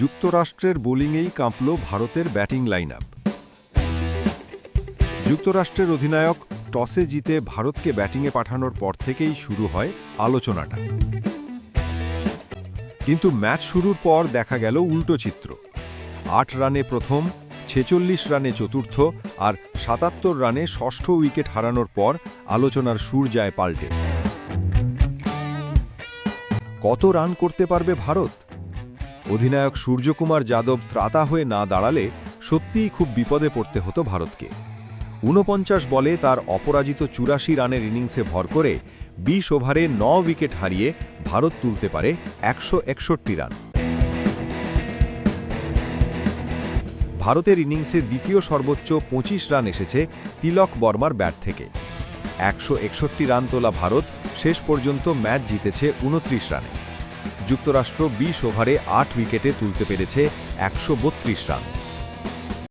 যুক্তরাষ্ট্রের বোলিংয়েই কাঁপল ভারতের batting line যুক্তরাষ্ট্রের অধিনায়ক টসে জিতে ভারতকে ব্যাটিংয়ে পাঠানোর পর থেকেই শুরু হয় আলোচনাটা। কিন্তু ম্যাচ শুরুর পর দেখা গেল উল্টো চিত্র। আট রানে প্রথম, ছেচল্লিশ রানে চতুর্থ আর সাতাত্তর রানে ষষ্ঠ উইকেট হারানোর পর আলোচনার সুর যায় পাল্টে। কত রান করতে পারবে ভারত? অধিনায়ক সূর্যকুমার যাদব ত্রাতা হয়ে না দাঁড়ালে সত্যিই খুব বিপদে পড়তে হতো ভারতকে। ঊনপঞ্চাশ বলে তার অপরাজিত চুরাশি রানের ইনিংসে ভর করে বিশ ওভারে ন উইকেট হারিয়ে ভারত তুলতে পারে একশো একষট্টি রান। ভারতের ইনিংসে দ্বিতীয় সর্বোচ্চ পঁচিশ রান এসেছে তিলক বর্মার ব্যাট থেকে। একশো একষট্টি রান তোলা ভারত শেষ পর্যন্ত ম্যাচ জিতেছে উনত্রিশ রানে। যুক্তরাষ্ট্র বিশ ওভারে আট উইকেটে তুলতে পেরেছে একশো বত্রিশ রান।